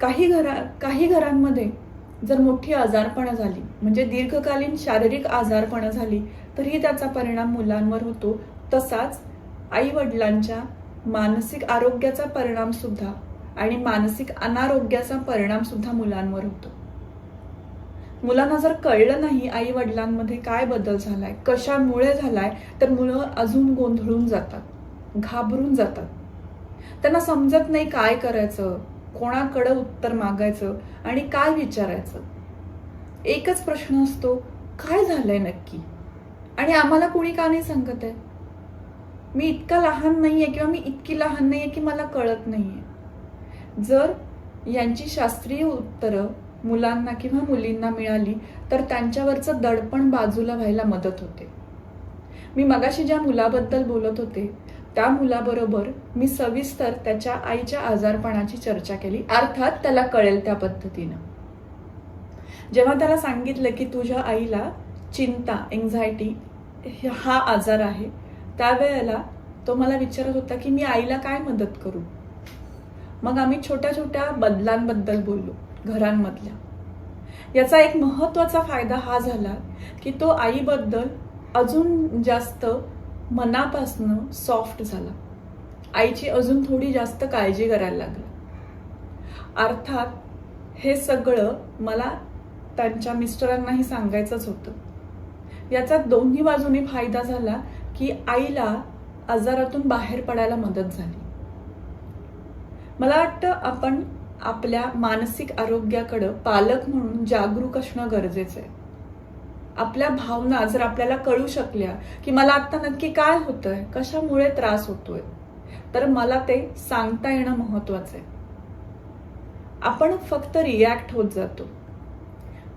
काही घरा काही घरांमध्ये जर मोठी आजारपणं झाली म्हणजे दीर्घकालीन शारीरिक आजारपणं झाली तरीही त्याचा परिणाम मुलांवर होतो. तसाच आई वडिलांच्या मानसिक आरोग्याचा परिणाम सुद्धा आणि मानसिक अनारोग्याचा परिणाम सुद्धा मुलांवर होतो. मुलांना जर कळलं नाही आई वडिलांमध्ये काय बदल झालाय कशामुळे झालाय तर मुलं अजून गोंधळून जातात घाबरून जातात. त्यांना समजत नाही काय करायचं. कोणाकडं उत्तर मागायचं आणि काय विचारायचं? एकच प्रश्न असतो काय झालंय नक्की? आणि आम्हाला कुणी का नाही सांगत आहे? मी इतका लहान नाहीये किंवा मी इतकी लहान नाहीये की मला कळत नाहीये. जर यांची शास्त्रीय उत्तरं मुलांना किंवा मुलींना मिळाली तर त्यांच्यावरचं दडपण बाजूला व्हायला मदत होते. मी मगाशी ज्या मुलाबद्दल बोलत होते त्या मुलाबरोबर मी सविस्तर त्याच्या आईच्या आजारपणाची चर्चा केली. अर्थात त्याला कळेल त्या पद्धतीनं. जेव्हा त्याला सांगितलं की तुझ्या आईला चिंता एन्झायटी हा आजार आहे त्यावेळेला तो मला विचारत होता की मी आईला काय मदत करू? मग आम्ही छोट्या छोट्या बदलांबद्दल बोललो घरांमधल्या. याचा एक महत्त्वाचा फायदा हा झाला की तो आईबद्दल अजून जास्त मनापासनं सॉफ्ट झाला. आईची अजून थोडी जास्त काळजी करायला लागला. अर्थात हे सगळं मला त्यांच्या मिस्टरांनाही सांगायचंच होतं. याचा दोन्ही बाजूने फायदा झाला की आईला आजारातून बाहेर पडायला मदत झाली. मला वाटतं आपण आपल्या मानसिक आरोग्याकडं पालक म्हणून जागरूक असणं गरजेचं आहे. आपल्या भावना जर आपल्याला कळू शकल्या की मला आता नक्की काय होतंय कशामुळे त्रास होतोय तर मला ते सांगता येणं महत्वाचं आहे आपण फक्त रिॲक्ट होत जातो.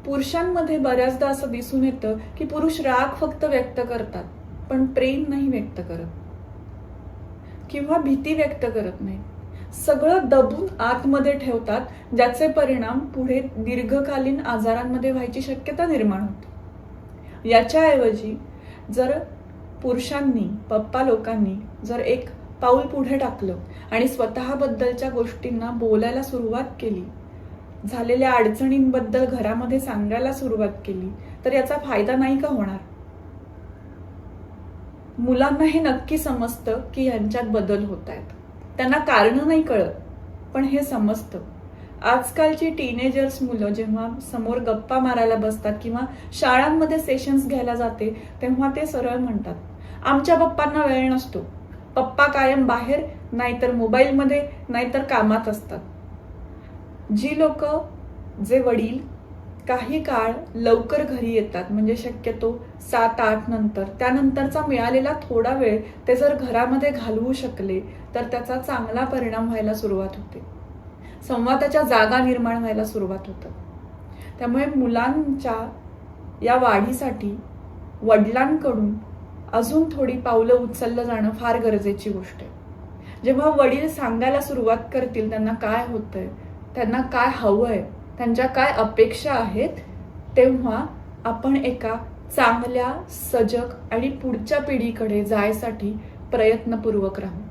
पुरुषांमध्ये बऱ्याचदा असं दिसून येतं की पुरुष राग फक्त व्यक्त करतात पण प्रेम नाही व्यक्त करत. किंवा भीती व्यक्त करत नाही. सगळं दबून आतमध्ये ठेवतात ज्याचे परिणाम पुढे दीर्घकालीन आजारांमध्ये व्हायची शक्यता निर्माण होते. याच्याऐवजी जर पुरुषांनी पप्पा लोकांनी जर एक पाऊल पुढे टाकलं आणि स्वतःबद्दलच्या गोष्टींना बोलायला सुरुवात केली झालेल्या अडचणींबद्दल घरामध्ये सांगायला सुरुवात केली तर याचा फायदा नाही का होणार? मुलांना हे नक्की समजतं की यांच्यात बदल होत आहेत त्यांना कारण नाही कळत पण हे समजतं. आजकालची टीनेजर्स मुलं जेव्हा समोर गप्पा मारायला बसतात किंवा शाळांमध्ये सेशन्स घ्यायला जाते तेव्हा ते सरळ म्हणतात आमच्या पप्पांना वेळ नसतो. पप्पा कायम बाहेर नाहीतर मोबाईलमध्ये नाहीतर कामात असतात. जी लोक जे वडील काही काळ लवकर घरी येतात म्हणजे शक्यतो सात आठ नंतर त्यानंतरचा मिळालेला थोडा वेळ ते जर घरामध्ये घालवू शकले तर त्याचा चांगला परिणाम व्हायला सुरुवात होते. संवादाच्या जागा निर्माण व्हायला सुरुवात होतं. त्यामुळे मुलांच्या या वाढीसाठी वडिलांकडून अजून थोडी पावलं उचललं जाणं फार गरजेची गोष्ट आहे. जेव्हा वडील सांगायला सुरुवात करतील त्यांना काय होतंय त्यांना काय हवंय त्यांच्या काय अपेक्षा आहेत तेव्हा आपण एका चांगल्या सजग आणि पुढच्या पिढीकडे जायसाठी प्रयत्नपूर्वक राहू.